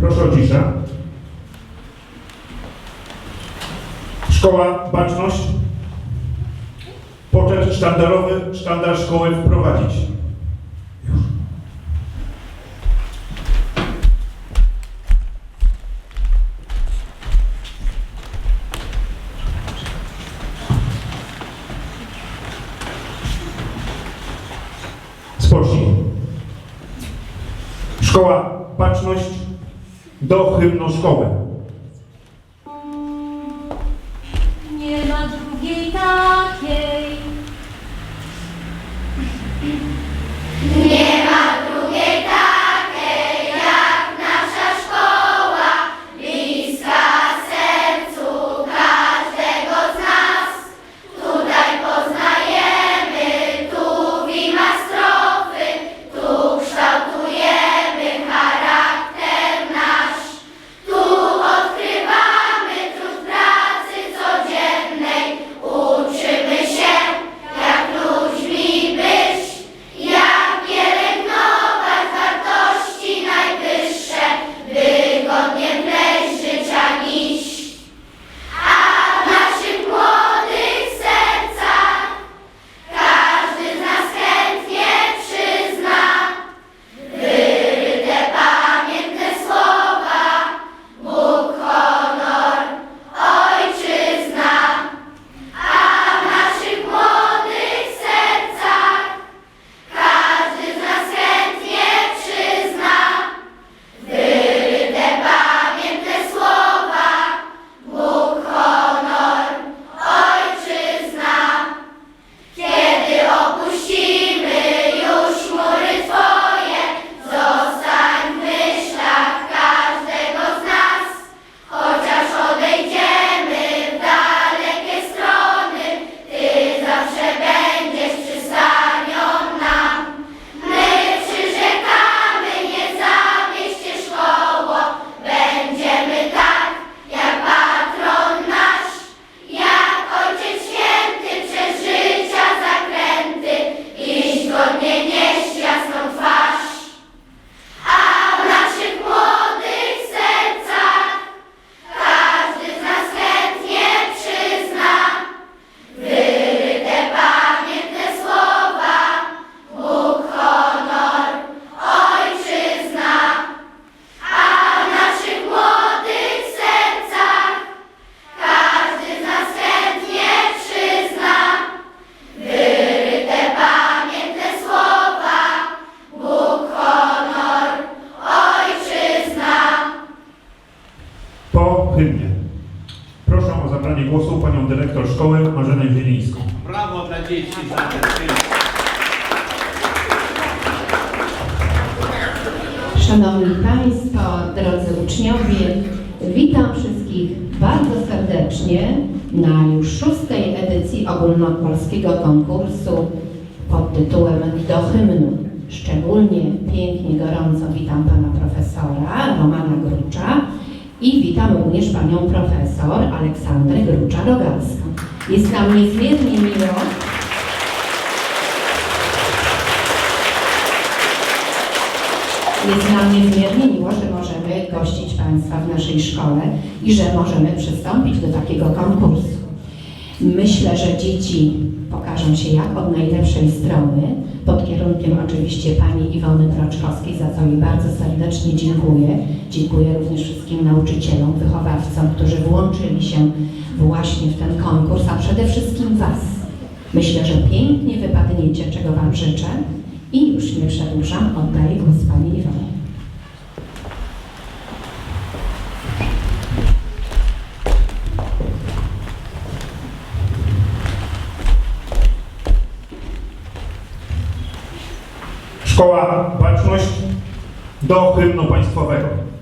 Proszę o ciszę. Szkoła Baczność. Poczet sztandarowy, sztandar szkoły wprowadzić. Spocznij. Szkoła Baczność do hymnu dzieci. Szanowni Państwo, drodzy uczniowie, witam wszystkich bardzo serdecznie na już szóstej edycji ogólnopolskiego konkursu pod tytułem Do hymnu. Szczególnie pięknie, gorąco witam Pana Profesora Romana Grucza i witam również Panią Profesor Aleksandrę Grucza-Rogalską. Jest nam niezmiernie miło, Jest nam niezmiernie miło, że możemy gościć Państwa w naszej szkole i że możemy przystąpić do takiego konkursu. Myślę, że dzieci pokażą się jak od najlepszej strony, pod kierunkiem oczywiście Pani Iwony Troczkowskiej, za co jej bardzo serdecznie dziękuję. Dziękuję również wszystkim nauczycielom, wychowawcom, którzy włączyli się właśnie w ten konkurs, a przede wszystkim Was. Myślę, że pięknie wypadniecie, czego Wam życzę. I już nie przedłużam, oddaję głos Pani Iwonie. Szkoła Baczność do hymnu państwowego.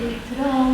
It's Electron.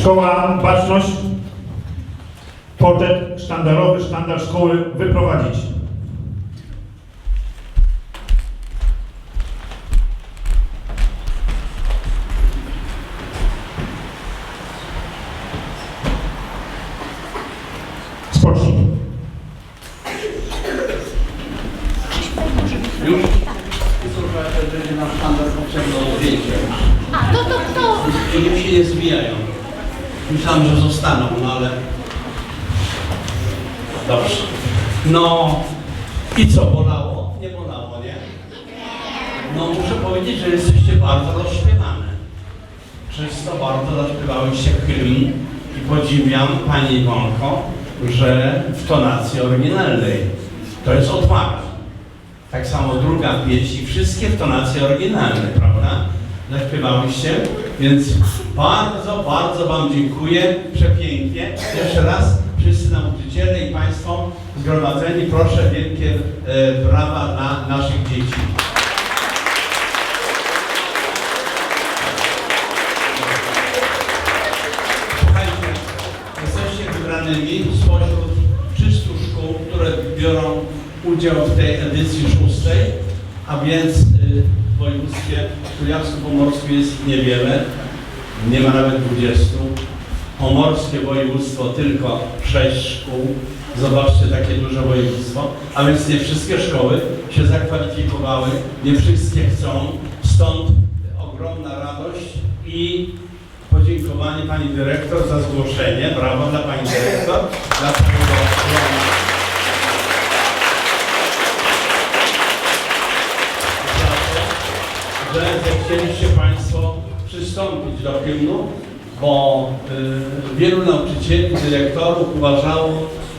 Szkoła Baczność. Portret sztandarowy, sztandar szkoły wyprowadzić. Spocznij. Już? Słuchaj, będzie sztandar potrzebny. A, to, to, to. I się nie zbijają. Myślałem, że zostaną, no ale... Dobrze. No i co, bolało? Nie bolało, nie? No muszę powiedzieć, że jesteście bardzo rozśpiewane. Czysto bardzo zaśpiewałyście hymn i podziwiam Pani Iwonko, że w tonacji oryginalnej. To jest odwaga. Tak samo druga pieśń i wszystkie w tonacji oryginalnej, prawda? Zaśpiewałyście, więc bardzo, bardzo Wam dziękuję, przepięknie. Jeszcze raz wszyscy nauczyciele i Państwo zgromadzeni, proszę wielkie e, brawa dla naszych dzieci. Słuchajcie, jesteście wybranymi spośród 300 szkół, które biorą udział w tej edycji szóstej, a więc y, w województwie kujawsko-pomorskim jest ich niewiele, nie ma nawet 20. Pomorskie województwo tylko 6 szkół. Zobaczcie, takie duże województwo. A więc nie wszystkie szkoły się zakwalifikowały, nie wszystkie chcą. Stąd ogromna radość i podziękowanie Pani Dyrektor za zgłoszenie. Brawo dla Pani Dyrektor. Dla Pani że zechcieliście Państwo przystąpić do hymnu, bo y, wielu nauczycieli, dyrektorów uważało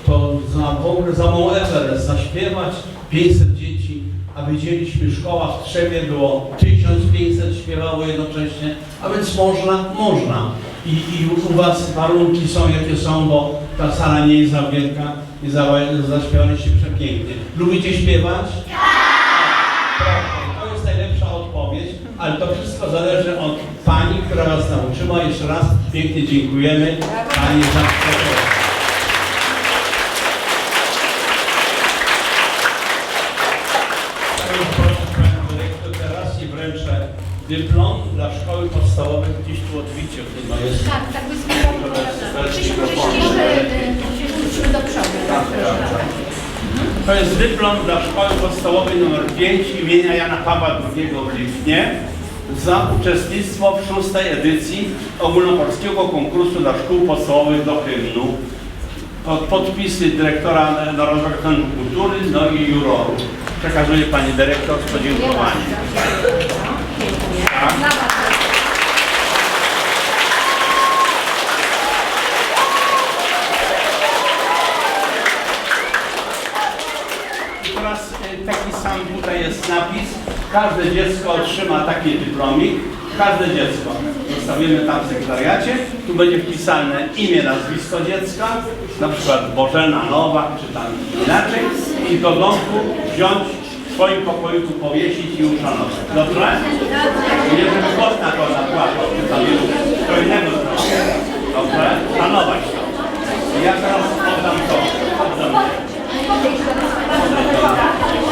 to za w ogóle za małą Everest, zaśpiewać 500 dzieci, a widzieliśmy szkoła w Trzewie było 1500 śpiewało jednocześnie, a więc można, można. I, I u Was warunki są jakie są, bo ta sala nie jest za wielka i za, zaśpiewaliście przepięknie. Lubicie śpiewać? Ale to wszystko zależy od Pani, która Was nauczyła. Jeszcze raz pięknie dziękujemy Pani za to. Dyplom dla szkoły podstawowej gdzieś tu odbicie chyba jest. Tak, tak byśmy ściszę, wróćmy do przodu. To jest dyplom dla szkoły podstawowej nr 5 imienia Jana Pawła II w Lipnie za uczestnictwo w szóstej edycji ogólnopolskiego konkursu dla szkół podstawowych do hymnu. Pod, podpisy dyrektora Narodowego Centrum Kultury, no i jurorów. Przekazuję Pani Dyrektor z podziękowaniem. Tak. Każde dziecko otrzyma taki dyplomik, każde dziecko. Zostawimy tam w sekretariacie, tu będzie wpisane imię, nazwisko dziecka, na przykład Bożena Nowak, czy tam inaczej, i do domku wziąć w swoim pokoiku powiesić i uszanować. Dobrze? Nie żeby można to zapłacał, czy tam co innego zrobić. Dobrze? Szanować to. I ja teraz oddam to. Oddam to. Oddam to.